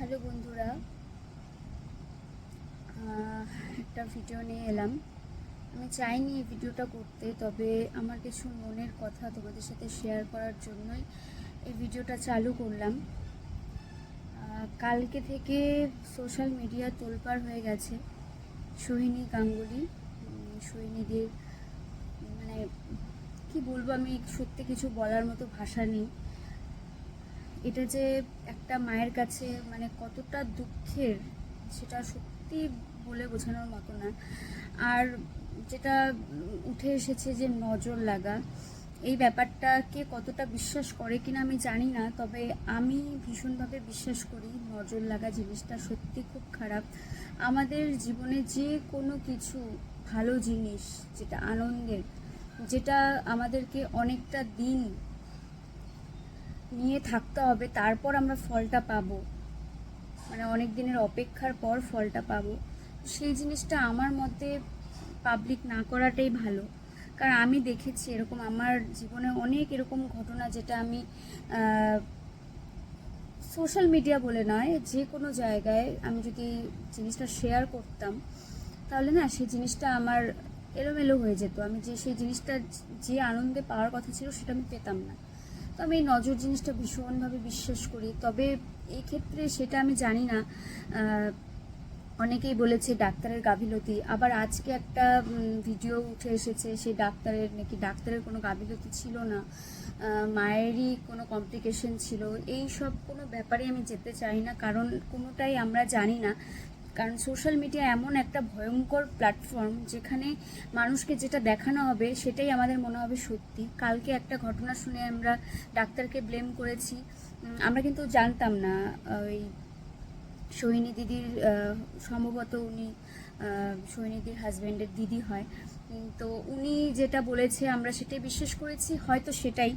Hello বন্ধুরা। একটা video নিয়ে এলাম। আমি চাইনি এই ভিডিওটা করতে, তবে আমার কিছু মনের কথা তোমাদের সাথে শেয়ার করার জন্যই এই ভিডিওটা চালু করলাম। কালকে থেকে সোশ্যাল মিডিয়া তোলপাড় হয়ে গেছে। সোহিনী গাঙ্গুলি সোহিনীদের মানে কি বলব আমি, সত্যি কিছু বলার মতো ভাষা নেই। এটা যে একটা মায়ের কাছে মানে কতটা দুঃখের, সেটা সত্যি বলে বোঝানোর মতো না। আর যেটা উঠে এসেছে যে নজর লাগা, এই ব্যাপারটাকে কতটা বিশ্বাস করে কিনা আমি জানি না, তবে আমি ভীষণভাবে বিশ্বাস করি নজর লাগা জিনিসটা সত্যি খুব খারাপ। আমাদের জীবনে যে কোনো কিছু ভালো জিনিস, যেটা আনন্দের, যেটা আমাদেরকে অনেকটা দিন নিয়ে থাকতে হবে, তারপর আমরা ফলটা পাবো। মানে অনেক দিনের অপেক্ষার পর ফলটা পাবো। সেই জিনিসটা আমার মতে পাবলিক না করাটাই ভালো। কারণ আমি দেখেছি এরকম, আমার জীবনে অনেক এরকম ঘটনা যেটা আমি সোশ্যাল মিডিয়া বলে নয়, যে কোনো জায়গায় আমি যদি জিনিসটা শেয়ার করতাম, তাহলে না সেই জিনিসটা আমার এলোমেলো হয়ে যেত। আমি যে, সেই জিনিসটা যে আনন্দে পাওয়ার কথা ছিল সেটা আমি পেতাম না। তো আমি নজর জিনিসটা ভীষণভাবে বিশ্বাস করি। তবে এই ক্ষেত্রে সেটা আমি জানি না। অনেকেই বলেছে ডাক্তারের গাফিলতি। আবার আজকে একটা ভিডিও উঠে এসেছে, সেই ডাক্তারের, নাকি ডাক্তারের কোনো গাফিলতি ছিল না। মায়েরই কোনো কমপ্লিকেশন ছিল। এই সব কোনো ব্যাপারে আমি যেতে চাই না, কারণ কোনোটাই আমরা জানি না। কারণ সোশ্যাল মিডিয়া এমন একটা ভয়ঙ্কর প্ল্যাটফর্ম যেখানে মানুষকে যেটা দেখানো হবে সেটাই আমাদের মনে হবে সত্যি। কালকে একটা ঘটনা শুনে আমরা ডাক্তারকে ব্লেম করেছি। আমরা কিন্তু জানতাম না ওই সোহিনী দিদির সম্ভবত উনি সোহিনীদির হাজব্যান্ডের দিদি হয়। তো উনি যেটা বলেছে, আমরা সেটাই বিশ্বাস করেছি, হয়তো সেটাই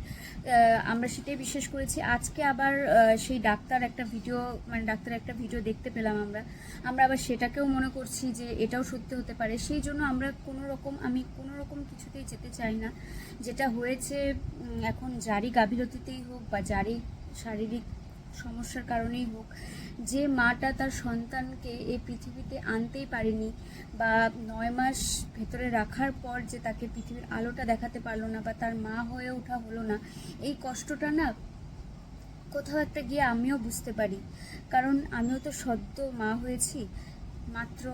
আমরা সেটাই বিশ্বাস করেছি। আজকে আবার সেই ডাক্তার একটা ভিডিও মানে ডাক্তার একটা ভিডিও দেখতে পেলাম আমরা। আমরা আবার সেটাকেও মনে করছি যে এটাও সত্যি হতে পারে। সেই জন্য আমরা কোনো রকম, আমি কোনো রকম কিছুতেই যেতে চাই না। যেটা হয়েছে এখন যারই গাফিলতিতেই হোক বা যারই শারীরিক সমস্যার কারণেই হোক যে মাটা তার সন্তানকে এই পৃথিবীতে আনতেই পারেনি বা নয় মাস ভেতরে রাখার পর যে তাকে পৃথিবীর আলোটা দেখাতে পারল না বা তার মা হয়ে ওঠা হলো না, এই কষ্টটা না কোথাও একটা গিয়ে আমিও বুঝতে পারি। কারণ আমিও তো সদ্য মা হয়েছি, মাত্র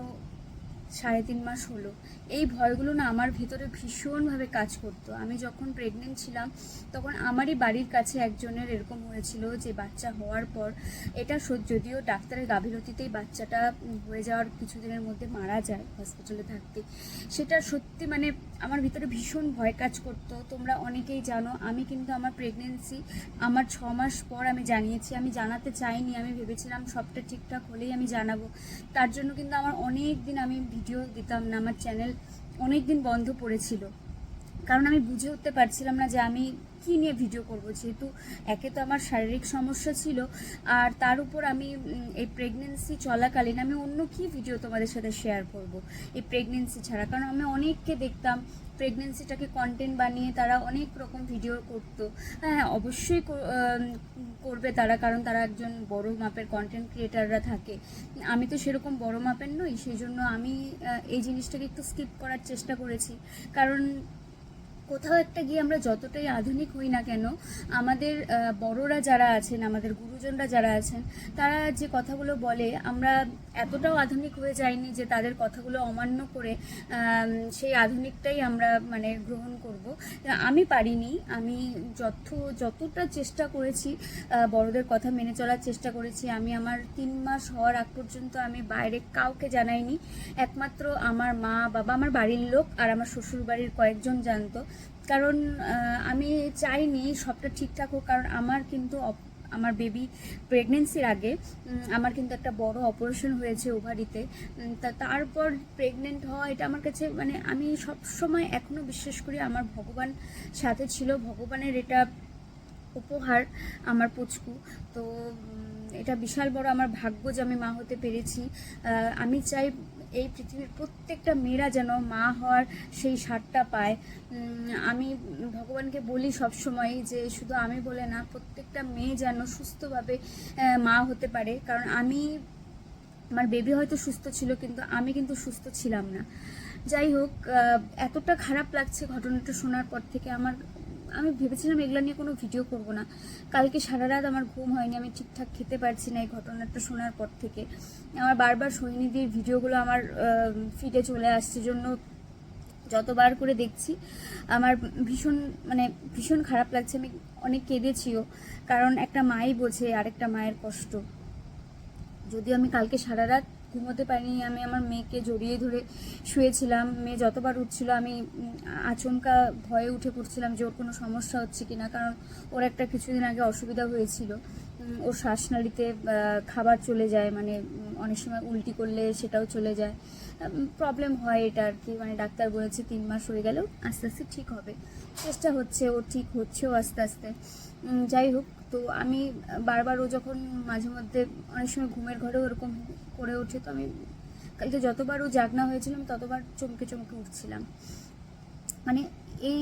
সাড়ে তিন মাস হলো। এই ভয়গুলো না আমার ভিতরে ভীষণভাবে কাজ করতো। আমি যখন প্রেগনেন্ট ছিলাম, তখন আমারই বাড়ির কাছে একজনের এরকম হয়েছিল যে বাচ্চা হওয়ার পর এটা যদিও ডাক্তারের গাফিলতিতেই বাচ্চাটা হয়ে যাওয়ার কিছুদিনের মধ্যে মারা যায় হসপিটালে থাকতে। সেটা সত্যি মানে আমার ভিতরে ভীষণ ভয় কাজ করতো। তোমরা অনেকেই জানো, আমি কিন্তু আমার প্রেগনেন্সি আমার ছ মাস পর আমি জানিয়েছি। আমি জানাতে চাইনি, আমি ভেবেছিলাম সবটা ঠিকঠাক হলেই আমি জানাব। তার জন্য কিন্তু আমার অনেক দিন আমি ভিডিও দিতাম না, আমার চ্যানেল অনেক দিন বন্ধ পড়েছিল। কারণ আমি বুঝে উঠতে পারছিলাম না যে আমি কী নিয়ে ভিডিও করব, যেহেতু একে তো আমার শারীরিক সমস্যা ছিল, আর তার উপর আমি এই প্রেগনেন্সি চলাকালীন আমি অন্য কী ভিডিও তোমাদের সাথে শেয়ার করব? এই প্রেগনেন্সি ছাড়া। কারণ আমি অনেককে দেখতাম প্রেগনেন্সিটাকে কন্টেন্ট বানিয়ে তারা অনেক রকম ভিডিও করতো। হ্যাঁ অবশ্যই করবে তারা কারণ তারা একজন বড় মাপের কন্টেন্ট ক্রিয়েটাররা থাকে। আমি তো সেরকম বড় মাপের নই সেই জন্য আমি এই জিনিসটাকে একটু স্কিপ করার চেষ্টা করেছি। কারণ কোথাও একটা গিয়ে আমরা যতটাই আধুনিক হই না কেন, আমাদের বড়রা যারা আছেন, আমাদের গুরুজনরা যারা আছেন, তারা যে কথাগুলো বলে, আমরা এতটাও আধুনিক হয়ে যাইনি যে তাদের কথাগুলো অমান্য করে সেই আধুনিকটাই আমরা মানে গ্রহণ করব। আমি পারিনি, আমি যত যতটা চেষ্টা করেছি বড়দের কথা মেনে চলার চেষ্টা করেছি, আমি আমার তিন মাস হওয়ার আগ পর্যন্ত আমি বাইরে কাউকে জানাইনি, একমাত্র আমার মা বাবা, আমার বাড়ির লোক আর আমার শ্বশুর বাড়ির কয়েকজন জানতো। কারণ আমি চাইনি সবটা ঠিকঠাক হোক, কারণ আমার কিন্তু আমার বেবি প্রেগনেন্সির আগে আমার কিন্তু একটা বড় অপারেশন হয়েছে ওভারিতে তা। তারপর প্রেগনেন্ট হওয়া, এটা আমার কাছে মানে আমি সব সময় এখনও বিশ্বাস করি আমার ভগবান সাথে ছিল, ভগবানের এটা উপহার আমার পুচকু। তো এটা বিশাল বড় আমার ভাগ্য যে আমি মা হতে পেরেছি। আমি চাই এই পৃথিবীর প্রত্যেকটা মেয়েরা যেন মা হওয়ার সেই স্বাদটা পায়। আমি ভগবানকে বলি সব সময় যে শুধু আমি বলে না, প্রত্যেকটা মেয়ে যেন সুস্থভাবে মা হতে পারে। কারণ আমি, আমার বেবি হয়তো সুস্থ ছিল কিন্তু আমি কিন্তু সুস্থ ছিলাম না। যাই হোক এতটা খারাপ লাগছে ঘটনাটা শোনার পর থেকে। আমার আমি ভেবেছিলাম এগুলো নিয়ে কোনো ভিডিও করব না। কালকে সারা রাত আমার ঘুম হয়নি, আমি ঠিকঠাক খেতে পারছি না এই ঘটনাটা শোনার পর থেকে। আমার বারবার সৈনিধির ভিডিওগুলো আমার ফিডে চলে আসছে, জন্য যতবার করে দেখছি, আমার ভীষণ মানে ভীষণ খারাপ লাগছে। আমি অনেক কেঁদেছিও, কারণ একটা মাই বোঝে আরেকটা মায়ের কষ্ট। যদিও আমি কালকে সারা রাত ঘুমোতে পারিনি। আমি আমার মেয়েকে জড়িয়ে ধরে শুয়েছিলাম। মেয়ে যতবার উঠছিল, আমি আচমকা ভয়ে উঠে পড়ছিলাম যে ওর কোনো সমস্যা হচ্ছে কিনা, কারণ ওর একটা কিছুদিন আগে অসুবিধা হয়েছিল। ওর শ্বাসনালীতে খাবার চলে যায় মানে অনেক সময় উল্টি করলে সেটাও চলে যায়। প্রবলেম হয় এটা আর কি মানে ডাক্তার বলেছে তিন মাস হয়ে গেলেও আস্তে আস্তে ঠিক হবে। চেষ্টা হচ্ছে, ও ঠিক হচ্ছেও আস্তে আস্তে। যাই হোক, তো আমি বারবার ও যখন মাঝে মধ্যে অনেক সময় ঘুমের ঘরেও এরকম করে ওঠে, তো আমি কালকে যতবার ও জাগনা হয়েছিল, আমি ততবার চমকে চমকে উঠছিলাম। মানে এই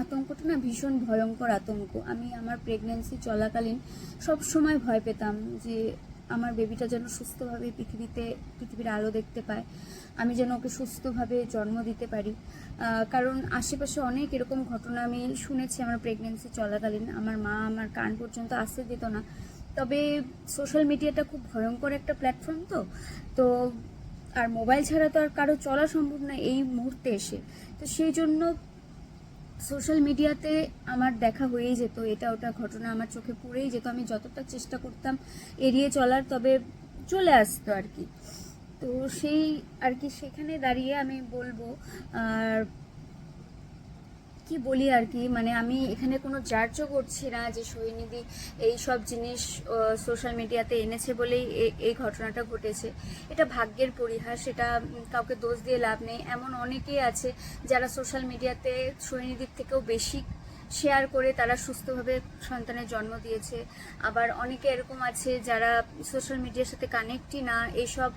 আতঙ্কটা না ভীষণ ভয়ঙ্কর আতঙ্ক। আমি আমার প্রেগনেন্সি চলাকালীন সব সময় ভয় পেতাম যে আমার বেবিটা যেন সুস্থভাবে পৃথিবীতে, পৃথিবীর আলো দেখতে পায়, আমি যেন ওকে সুস্থভাবে জন্ম দিতে পারি। কারণ আশেপাশে অনেক এরকম ঘটনা আমি শুনেছি আমার প্রেগনেন্সি চলাকালীন। আমার মা আমার কান পর্যন্ত আসতে দিত না। তবে সোশ্যাল মিডিয়াটা খুব ভয়ঙ্কর একটা প্ল্যাটফর্ম তো। তো আর মোবাইল ছাড়া তো আর কারও চলা সম্ভব না এই মুহূর্তে এসে। তো সেই জন্য সোশ্যাল মিডিয়াতে আমার দেখা হয়েই যেত, এটা ওটা ঘটনা আমার চোখে পড়েই যেত, আমি যতটা চেষ্টা করতাম এড়িয়ে চলার, তবে চলে আসতো আর কি। তো সেই আর কি সেখানে দাঁড়িয়ে আমি বলব, আর কি বলি আর কি? মানে আমি এখানে কোনো জার্জও করছি না যে সৈনিধি এই সব জিনিস সোশ্যাল মিডিয়াতে এনেছে বলেই এই ঘটনাটা ঘটেছে। এটা ভাগ্যের পরিহাস এটা কাউকে দোষ দিয়ে লাভ নেই। এমন অনেকেই আছে যারা সোশ্যাল মিডিয়াতে সৈনিধির থেকেও বেশি শেয়ার করে, তারা সুস্থভাবে সন্তানের জন্ম দিয়েছে। আবার অনেকে এরকম আছে যারা সোশ্যাল মিডিয়ার সাথে কানেক্টই না, এইসব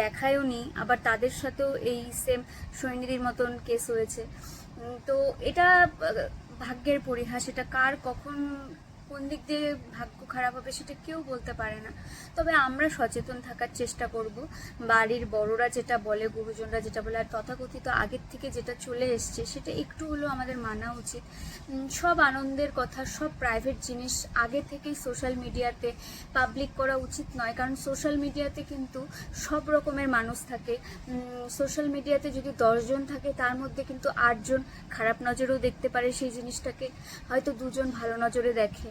দেখায়ও নি, আবার তাদের সাথেও এই সেম সৈনিধির মতন কেস হয়েছে। তো এটা ভাগ্যের পরিহাস এটা কার কখন কোন দিক দিয়ে ভাগ্য খারাপ হবে সেটা কেউ বলতে পারে না। তবে আমরা সচেতন থাকার চেষ্টা করব। বাড়ির বড়রা যেটা বলে, গুরুজনরা যেটা বলে, আর তথাকথিত আগের থেকে যেটা চলে এসছে সেটা একটু হলেও আমাদের মানা উচিত। সব আনন্দের কথা, সব প্রাইভেট জিনিস আগে থেকেই সোশ্যাল মিডিয়াতে পাবলিক করা উচিত নয়। কারণ সোশ্যাল মিডিয়াতে কিন্তু সব রকমের মানুষ থাকে। সোশ্যাল মিডিয়াতে যদি দশজন থাকে, তার মধ্যে কিন্তু আটজন খারাপ নজরেও দেখতে পারে সেই জিনিসটাকে। হয়তো দুজন ভালো নজরে দেখে।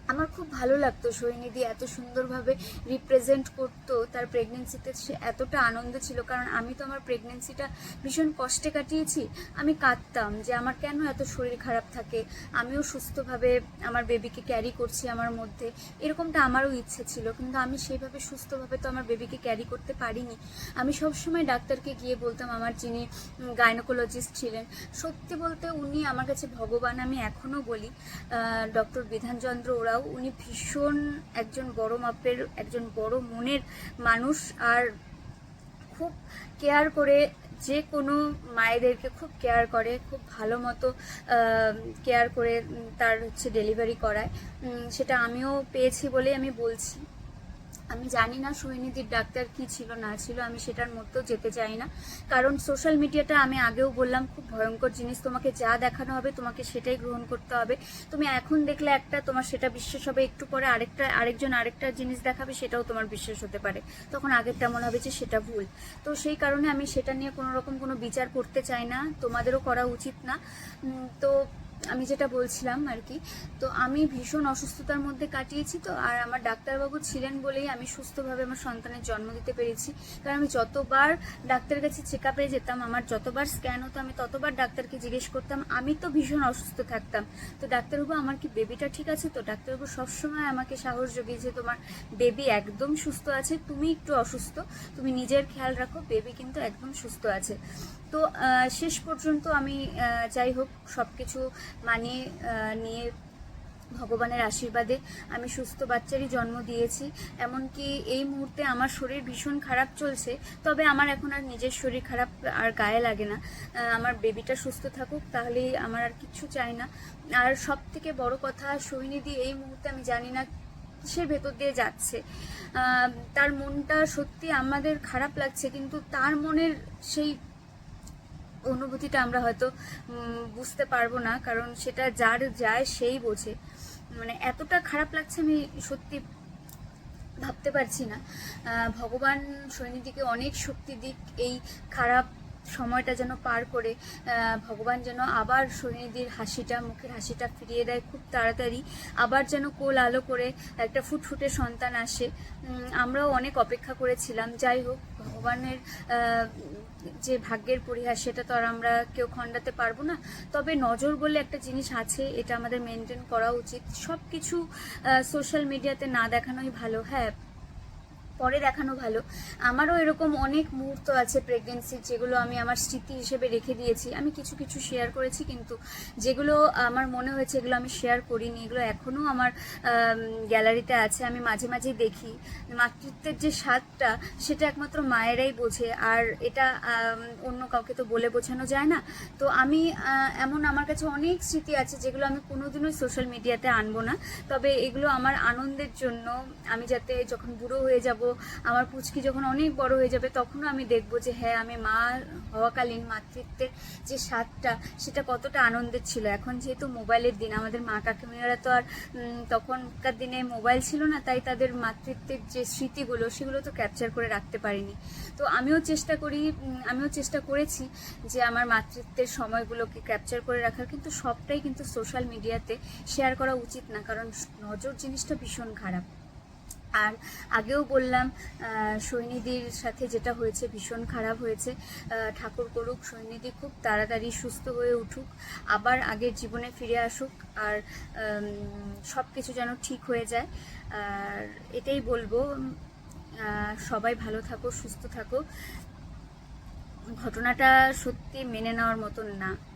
আমার খুব ভালো লাগতো সৈনিধি এত সুন্দরভাবে রিপ্রেজেন্ট করতো তার প্রেগনেন্সিতে সে এতটা আনন্দ ছিল, কারণ আমি তো আমার প্রেগনেন্সিটা ভীষণ কষ্টে কাটিয়েছি। আমি কাঁদতাম যে আমার কেন এত শরীর খারাপ থাকে? আমিও সুস্থভাবে আমার বেবিকে ক্যারি করছি আমার মধ্যে। এরকমটা আমারও ইচ্ছে ছিল, কিন্তু আমি সেইভাবে সুস্থভাবে তো আমার বেবিকে ক্যারি করতে পারিনি। আমি সবসময় ডাক্তারকে গিয়ে বলতাম, আমার যিনি গাইনোকোলজিস্ট ছিলেন, সত্যি বলতে উনি আমার কাছে ভগবান আমি এখনও বলি। ডক্টর বিধানচন্দ্র ওরাও উনি ভীষণ একজন বড় মাপের, একজন বড় মনের মানুষ আর খুব কেয়ার করে যে কোনো মায়েদেরকে খুব কেয়ার করে, খুব ভালো মতো কেয়ার করে তার হচ্ছে ডেলিভারি করায়। সেটা আমিও পেয়েছি বলে আমি বলছি। আমি জানি না সৈনিধির ডাক্তার কি ছিল, না ছিল, আমি সেটার মধ্যেও যেতে চাই না। কারণ সোশ্যাল মিডিয়াটা আমি আগেও বললাম, খুব ভয়ঙ্কর জিনিস। তোমাকে যা দেখানো হবে, তোমাকে সেটাই গ্রহণ করতে হবে। তুমি এখন দেখলে একটা, তোমার সেটা বিশ্বাস হবে, একটু পরে আরেকটা, আরেকজন আরেকটা জিনিস দেখাবে, সেটাও তোমার বিশ্বাস হতে পারে। তখন আগেরটা মনে হবে যে সেটা ভুল। তো সেই কারণে আমি সেটা নিয়ে কোনো রকম কোনো বিচার করতে চাই না, তোমাদেরও করা উচিত না। তো আমি যেটা বলছিলাম আর কি, তো আমি ভীষণ অসুস্থতার মধ্যে কাটিয়েছি তো, আর আমার ডাক্তারবাবু ছিলেন বলেই আমি সুস্থভাবে আমার সন্তানের জন্ম দিতে পেরেছি। কারণ আমি যতবার ডাক্তারের কাছে চেক আপে যেতাম, আমার যতবার স্ক্যান হতো, আমি ততবার ডাক্তারকে জিজ্ঞেস করতাম, আমি তো ভীষণ অসুস্থ থাকতাম। তো ডাক্তারবাবু, আমার কি বেবিটা ঠিক আছে তো? ডাক্তারবাবু সবসময় আমাকে সাহস জুগিয়েছে তোমার বেবি একদম সুস্থ আছে, তুমি একটু অসুস্থ, তুমি নিজের খেয়াল রাখো বেবি কিন্তু একদম সুস্থ আছে। তো শেষ পর্যন্ত আমি যাই হোক সব কিছু মানিয়ে নিয়ে ভগবানের আশীর্বাদে আমি সুস্থ বাচ্চারই জন্ম দিয়েছি। এমনকি এই মুহূর্তে আমার শরীর ভীষণ খারাপ চলছে, তবে আমার এখন আর নিজের শরীর খারাপ আর গায়ে লাগে না। আমার বেবিটা সুস্থ থাকুক, তাহলেই আমার আর কিছু চাই না। আর সব থেকে বড় কথা সৈনিধি এই মুহূর্তে আমি জানি না কিসের ভেতর দিয়ে যাচ্ছে। তার মনটা সত্যি আমাদের খারাপ লাগছে, কিন্তু তার মনের সেই অনুভূতিটা আমরা হয়তো বুঝতে পারব না, কারণ সেটা যার যায় সেই বোঝে। মানে এতটা খারাপ লাগছে আমি সত্যি ভাবতে পারছি না। ভগবান সৈনিধিকে অনেক শক্তি দিক, এই খারাপ সময়টা যেন পার করে ভগবান যেন আবার সৈনিধির হাসিটা, মুখের হাসিটা ফিরিয়ে দেয় খুব তাড়াতাড়ি, আবার যেন কোল আলো করে একটা ফুটফুটে সন্তান আসে। আমরাও অনেক অপেক্ষা করেছিলাম। যাই হোক, ভগবানের যে ভাগ্যের পরিহাস সেটা তো আর আমরা কেউ খণ্ডাতে পারব না। তবে নজর বলে একটা জিনিস আছে, এটা আমাদের মেনটেন করা উচিত। সব কিছু সোশ্যাল মিডিয়াতে না দেখানোই ভালো। হ্যাঁ পরে দেখানো ভালো। আমারও এরকম অনেক মুহূর্ত আছে প্রেগনেন্সির যেগুলো আমি আমার স্মৃতি হিসেবে রেখে দিয়েছি। আমি কিছু কিছু শেয়ার করেছি কিন্তু যেগুলো আমার মনে হয়েছে এগুলো আমি শেয়ার করিনি। এগুলো এখনও আমার গ্যালারিতে আছে। আমি মাঝে মাঝে দেখি। মাতৃত্বের যে স্বাদটা সেটা একমাত্র মায়েরাই বোঝে। আর এটা অন্য কাউকে তো বলে বোঝানো যায় না। তো আমি এমন আমার কাছে অনেক স্মৃতি আছে যেগুলো আমি কোনোদিনই সোশ্যাল মিডিয়াতে আনব না। তবে এগুলো আমার আনন্দের জন্য আমি যাতে যখন বুড়ো হয়ে যাব আমার পুচকি যখন অনেক বড় হয়ে যাবে, তখনও আমি দেখব যে হ্যাঁ আমি মা হওয়াকালীন মাতৃত্বের যে স্বাদটা, সেটা কতটা আনন্দের ছিল। এখন যেহেতু মোবাইলের দিন, আমাদের মা কাকিমারা তো আর তখনকার দিনে মোবাইল ছিল না, তাই তাদের মাতৃত্বের যে স্মৃতিগুলো, সেগুলো তো ক্যাপচার করে রাখতে পারিনি। তো আমিও চেষ্টা করি আমিও চেষ্টা করেছি যে আমার মাতৃত্বের সময়গুলোকে ক্যাপচার করে রাখার, কিন্তু সবটাই কিন্তু সোশ্যাল মিডিয়াতে শেয়ার করা উচিত না, কারণ নজর জিনিসটা ভীষণ খারাপ। আর আগেও বললাম সৈনিধির সাথে যেটা হয়েছে ভীষণ খারাপ হয়েছে। ঠাকুর করুক সৈনিধি খুব তাড়াতাড়ি সুস্থ হয়ে উঠুক, আবার আগের জীবনে ফিরে আসুক আর সব কিছু যেন ঠিক হয়ে যায়। আর এটাই বলব সবাই ভালো থাকো, সুস্থ থাকো। ঘটনাটা সত্যি মেনে নেওয়ার মতন না।